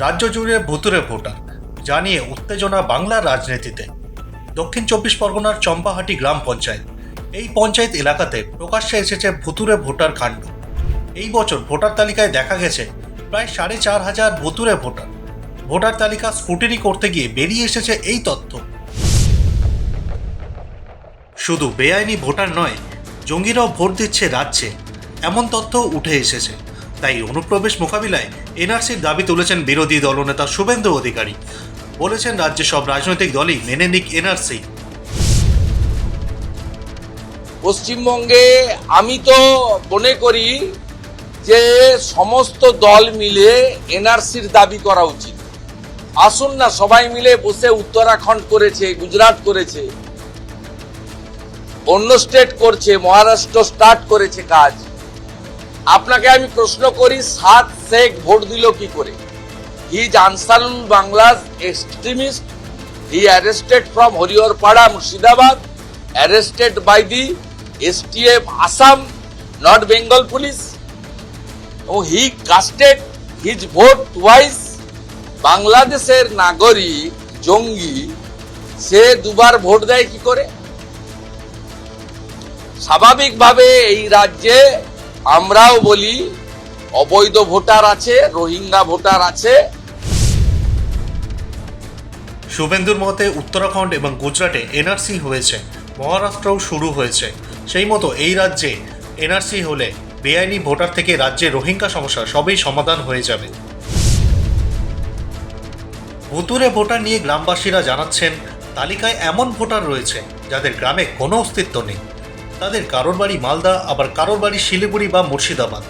রাজ্য জুড়ে ভুতুরে ভোটার জানিয়ে উত্তেজনা বাংলার রাজনীতিতে। দক্ষিণ চব্বিশ পরগনার চম্পাহাটি গ্রাম পঞ্চায়েত। এই পঞ্চায়েত এলাকাতে প্রকাশ্যে এসেছে ভুতুরে ভোটার কাণ্ড। এই বছর ভোটার তালিকায় দেখা গেছে প্রায় সাড়ে চার হাজার ভুতুরে ভোটার। ভোটার তালিকা স্ক্রুটিনি করতে গিয়ে বেরিয়ে এসেছে এই তথ্য। শুধু বেআইনি ভোটার নয়, জঙ্গিরাও ভোট দিচ্ছে রাজ্যে। এমন তথ্য উঠে এসেছে। তাই অনুপ্রবেশ মোকাবিলায় এনআরসির দাবি তুলেছেন বিরোধী দলনেতা শুভেন্দু অধিকারী। বলেছেন রাজ্যে সব রাজনৈতিক দলই মেনে নিক এনআরসি। পশ্চিমবঙ্গে আমি তো মনে করি যে সমস্ত দল মিলে এনআরসির দাবি করা উচিত। আসুন না, সবাই মিলে বসে উত্তরাখণ্ড করেছে, গুজরাট করেছে, অন্য স্টেট করছে, মহারাষ্ট্র স্টার্ট করেছে কাজ। আপনাকে আমি প্রশ্ন করি সাত শেখ ভোট দিল কি করে? He is Ansarul বাংলাস extremist he arrested from Hariharpara Murshidabad arrested by the STF Assam not Bengal police Oh, he casted his vote twice. বাংলাদেশের নাগরিক জঙ্গি সে দুবার ভোট দেয় কি করে? স্বাভাবিকভাবে এই রাজ্যে আমরাও বলি, অবৈধ ভোটার আছে, রোহিঙ্গা ভোটার আছে। শুভেন্দুর মতে উত্তরাখণ্ড এবং গুজরাটে এনআরসি হয়েছে, মহারাষ্ট্রও শুরু হয়েছে। সেই মতো এই রাজ্যে এনআরসি হলে বেআইনি ভোটার থেকে রাজ্যে রোহিঙ্গা সমস্যা সবই সমাধান হয়ে যাবে। ভুতুরে ভোটার নিয়ে গ্রামবাসীরা জানাচ্ছেন, তালিকায় এমন ভোটার রয়েছে যাদের গ্রামে কোনো অস্তিত্ব নেই। তাদের কারোর বাড়ি মালদা, আবার কারোর বাড়ি শিলিগুড়ি বা মুর্শিদাবাদ।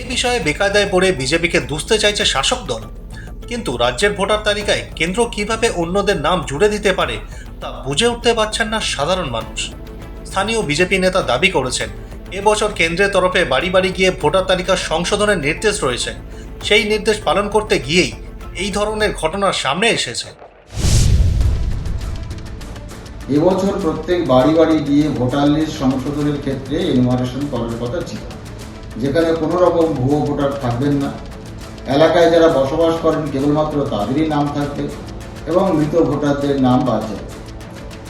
এ বিষয়ে বেকায়দায় পড়ে বিজেপিকে দুষতে চাইছে শাসক দল। কিন্তু রাজ্যের ভোটার তালিকায় কেন্দ্র কীভাবে অন্যদের নাম জুড়ে দিতে পারে, তা বুঝে উঠতে পারছেন না সাধারণ মানুষ। স্থানীয় বিজেপি নেতা দাবি করেছেন, এবছর কেন্দ্রের তরফে বাড়ি বাড়ি গিয়ে ভোটার তালিকা সংশোধনের নির্দেশ রয়েছে। সেই নির্দেশ পালন করতে গিয়েই এই ধরনের ঘটনা সামনে এসেছে। এবছর প্রত্যেক বাড়ি বাড়ি গিয়ে ভোটার লিস্ট সংশোধনের ক্ষেত্রে এনুমারেশন করার কথা ছিল। যেখানে কোনো রকম ভুয়ো ভোটার থাকবেন না। এলাকায় যারা বসবাস করেন কেবলমাত্র তাদেরই নাম থাকবে এবং মৃত ভোটারদের নাম বাদ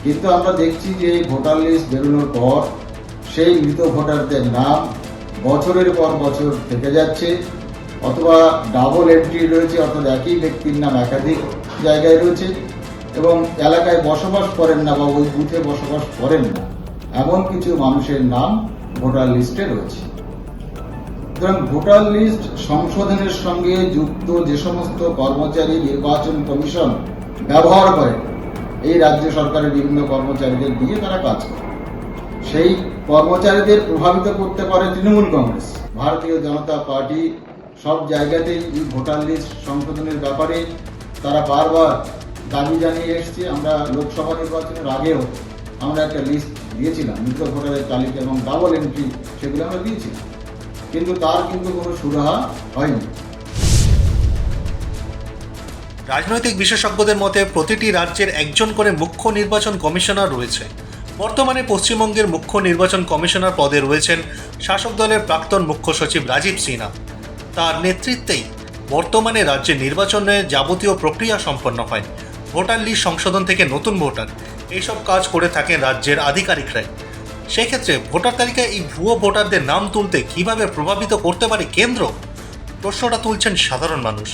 কিন্তু আমরা দেখছি যে ভোটার লিস্ট বেরোনোর পর সেই মৃত ভোটারদের নাম বছরের পর বছর থেকে যাচ্ছে, অথবা ডাবল এন্ট্রি রয়েছে, অর্থাৎ একই ব্যক্তির নাম একাধিক জায়গায় রয়েছে। এবং এলাকায় বসবাস করেন না বা ওই বুথে বসবাস করেন না, এমন কিছু মানুষের নাম ভোটার লিস্টে রয়েছে। সুতরাং ভোটার লিস্ট সংশোধনের সঙ্গে যুক্ত যে সমস্ত কর্মচারী নির্বাচন কমিশন ব্যবহার করেন এই রাজ্য সরকারের বিভিন্ন কর্মচারীদের দিয়ে তারা কাজ করে। সেই কর্মচারীদের প্রভাবিত করতে পারে তৃণমূল কংগ্রেস। ভারতীয় জনতা পার্টি সব জায়গাতেই ভোটার লিস্ট সংশোধনের ব্যাপারে তারা বারবার দাবি জানিয়ে এসছে, আমরা লোকসভা নির্বাচনের আগেও আমরা একটা লিস্ট দিয়েছিলাম মৃত ভোটারের তালিকা এবং ডাবল এন্ট্রি সেগুলো আমরা দিয়েছিলাম। কিন্তু তার কিন্তু কোনো সুরাহা হয়নি। রাজনৈতিক বিশেষজ্ঞদের মতে প্রতিটি রাজ্যের একজন করে মুখ্য নির্বাচন কমিশনার রয়েছে। বর্তমানে পশ্চিমবঙ্গের মুখ্য নির্বাচন কমিশনার পদে রয়েছেন শাসক দলের প্রাক্তন মুখ্য সচিব রাজীব সিনহা। তার নেতৃত্বেই বর্তমানে রাজ্যে নির্বাচনের যাবতীয় প্রক্রিয়া সম্পন্ন হয়। ভোটার লিস্ট সংশোধন থেকে নতুন ভোটার। এইসব কাজ করে থাকেন রাজ্যের আধিকারিকরাই। সেক্ষেত্রে ভোটার তালিকায় এই ভুয়ো ভোটারদের নাম তুলতে কীভাবে প্রভাবিত করতে পারে কেন্দ্র? প্রশ্নটা তুলছেন সাধারণ মানুষ।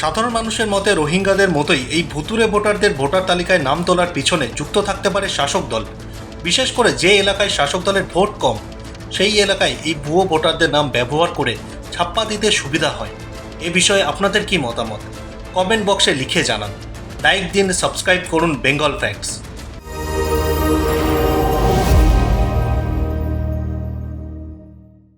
সাধারণ মানুষের মতে রোহিঙ্গাদের মতোই এই ভুতুরে ভোটারদের ভোটার তালিকায় নাম তোলার পিছনে যুক্ত থাকতে পারে শাসক দল। বিশেষ করে যে এলাকায় শাসক দলের ভোট কম, সেই এলাকায় এই ভুয়ো ভোটারদের নাম ব্যবহার করে ছাপ্পা দিতে সুবিধা হয়। এ বিষয়ে আপনাদের কি মতামত? কমেন্ট বক্সে লিখে জানান। লাইক দিন, সাবস্ক্রাইব করুন বেঙ্গল ফ্যাক্টস।